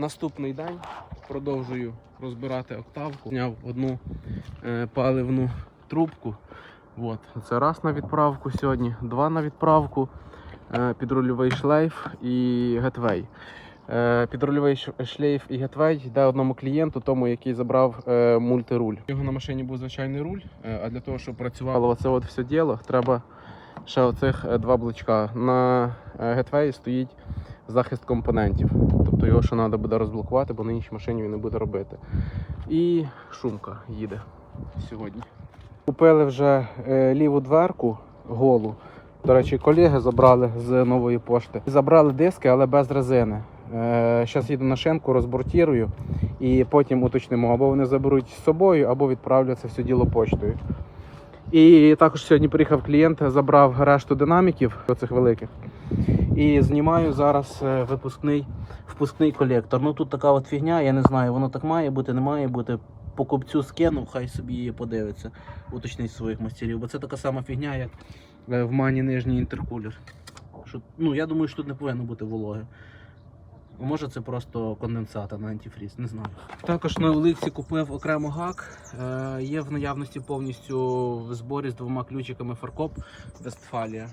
Наступний день продовжую розбирати октавку. Зняв одну е, паливну трубку. От. Це раз на відправку сьогодні, два на відправку, е, підрульовий шлейф і гетвей. Е, Підрульовий шлейф і гетвей йде одному клієнту, тому який забрав е, мультируль. У нього на машині був звичайний руль, е, а для того, щоб працювало оце от все діло, треба ще оцих е, два блочка. На е, гетвеї стоїть захист компонентів. Тобто його ще треба буде розблокувати, бо на іншій машині він не буде робити. І шумка їде сьогодні. Купили вже е, ліву дверку голу. До речі, колеги забрали з нової пошти. Забрали диски, але без резини. Зараз їду на шинку, розбортірую і потім уточнимо, або вони заберуть з собою, або відправлять це все діло почтою. І також сьогодні приїхав клієнт, забрав решту динаміків оцих великих. І знімаю зараз е, випускний впускний колектор. Ну тут така от фігня, я не знаю, воно так має бути, не має бути. Покупцю скинув, хай собі її подивиться, уточнить своїх мастерів. Бо це така сама фігня, як е, в мані нижній інтеркулер. Що, ну, я думаю, що тут не повинно бути вологи. Може це просто конденсата на антифріз, не знаю. Також на Оликсі купив окремо гак. Е, є в наявності повністю в зборі з двома ключиками фаркоп Вестфалія.